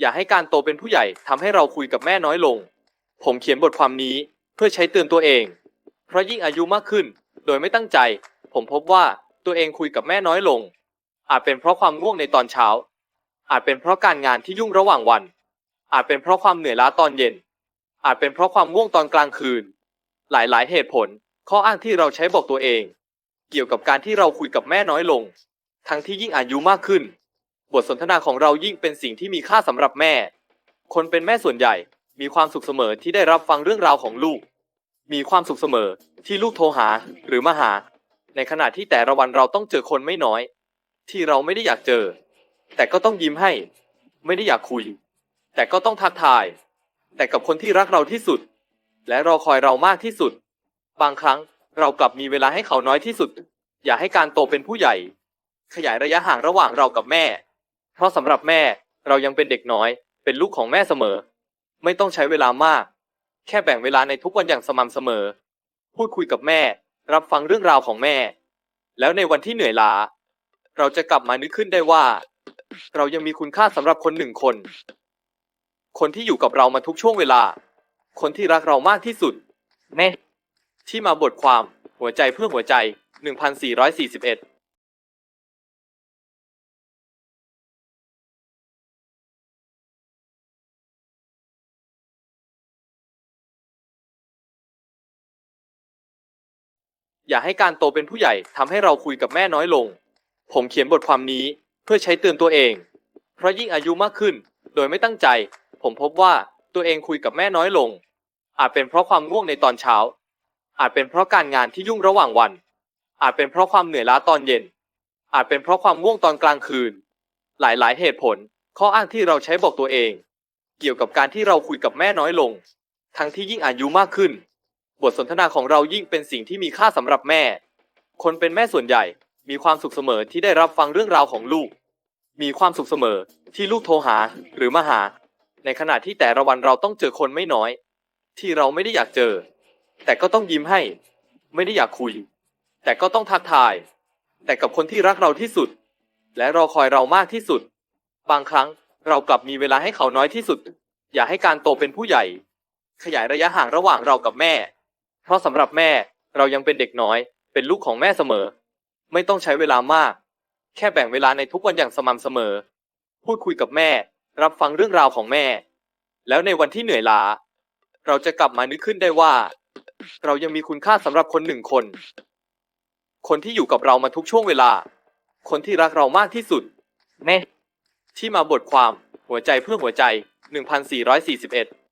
อย่าให้การโตเป็นผู้ใหญ่ทำให้เราคุยกับแม่น้อยลง ผมเขียนบทความนี้เพื่อใช้เตือนตัวเอง เพราะยิ่งอายุมากขึ้น โดยไม่ตั้งใจ ผมพบว่าตัวเองคุยกับแม่น้อยลง อาจเป็นเพราะความง่วงในตอนเช้า อาจเป็นเพราะการงานที่ยุ่งระหว่างวัน อาจเป็นเพราะความเหนื่อยล้าตอนเย็น อาจเป็นเพราะความง่วงตอนกลางคืน หลายๆ เหตุผล ข้ออ้างที่เราใช้บอกตัวเอง เกี่ยวกับการที่เราคุยกับแม่น้อยลง ทั้งที่ยิ่งอายุมากขึ้น บทสนทนาของเรายิ่งเป็นสิ่งที่มีค่าสำหรับแม่ คนเป็นแม่ส่วนใหญ่ มีความสุขเสมอที่ได้รับฟังเรื่องราวของลูก มีความสุขเสมอที่ลูกโทรหาหรือมาหา ในขณะที่แต่ละวันเราต้องเจอคนไม่น้อย ที่เราไม่ได้อยากเจอ แต่ก็ต้องยิ้มให้ ไม่ได้อยากคุย แต่ก็ต้องทักทาย แต่กับคนที่รักเราที่สุด และรอคอยเรามากที่สุด บางครั้งเรากลับมีเวลาให้เขาน้อยที่สุด อย่าให้การโตเป็นผู้ใหญ่ ขยายระยะห่างระหว่างเรากับแม่ เพราะสำหรับแม่เรายังเป็นเด็กน้อย เป็นลูกของแม่เสมอ ไม่ต้องใช้เวลามาก แค่แบ่งเวลาในทุกวันอย่างสม่ำเสมอ พูดคุยกับแม่ รับฟังเรื่องราวของแม่ แล้วในวันที่เหนื่อยล้า เราจะกลับมานึกขึ้นได้ว่า เรายังมีคุณค่าสำหรับคนหนึ่งคน คนที่อยู่กับเรามาทุกช่วงเวลา คนที่รักเรามากที่สุดแม่ที่มาบทความหัวใจเพื่อหัวใจ 1441 อย่าให้การโตเป็นผู้ใหญ่ทำให้เราคุยกับแม่น้อยลง ผมเขียนบทความนี้เพื่อใช้เตือนตัวเอง เพราะยิ่งอายุมากขึ้น โดยไม่ตั้งใจ ผมพบว่าตัวเองคุยกับแม่น้อยลง อาจเป็นเพราะความง่วงในตอนเช้า อาจเป็นเพราะการงานที่ยุ่งระหว่างวัน อาจเป็นเพราะความเหนื่อยล้าตอนเย็น อาจเป็นเพราะความง่วงตอนกลางคืน หลายๆ เหตุผล ข้ออ้างที่เราใช้บอกตัวเอง เกี่ยวกับการที่เราคุยกับแม่น้อยลง ทั้งที่ยิ่งอายุมากขึ้น บทสนทนาของเรายิ่งเป็นสิ่งที่มีค่าสำหรับแม่ คนเป็นแม่ส่วนใหญ่มีความสุขเสมอที่ได้รับฟังเรื่องราวของลูก มีความสุขเสมอที่ลูกโทรหาหรือมาหา ในขณะที่แต่ละวันเราต้องเจอคนไม่น้อย ที่เราไม่ได้อยากเจอ แต่ก็ต้องยิ้มให้ ไม่ได้อยากคุย แต่ก็ต้องทักทาย แต่กับคนที่รักเราที่สุด และรอคอยเรามากที่สุด บางครั้งเรากลับมีเวลาให้เขาน้อยที่สุด อย่าให้การโตเป็นผู้ใหญ่ ขยายระยะห่างระหว่างเรากับแม่ เพราะสำหรับแม่เรายังเป็นเด็กน้อย เป็นลูกของแม่เสมอ ไม่ต้องใช้เวลามาก แค่แบ่งเวลาในทุกวันอย่างสม่ำเสมอ พูดคุยกับแม่ รับฟังเรื่องราวของแม่ แล้วในวันที่เหนื่อยล้า เราจะกลับมานึกขึ้นได้ว่า เรายังมีคุณค่าสำหรับคนหนึ่งคน คนที่อยู่กับเรามาทุกช่วงเวลา คนที่รักเรามากที่สุดแม่ที่มาบทความหัวใจเพื่อหัวใจ 1441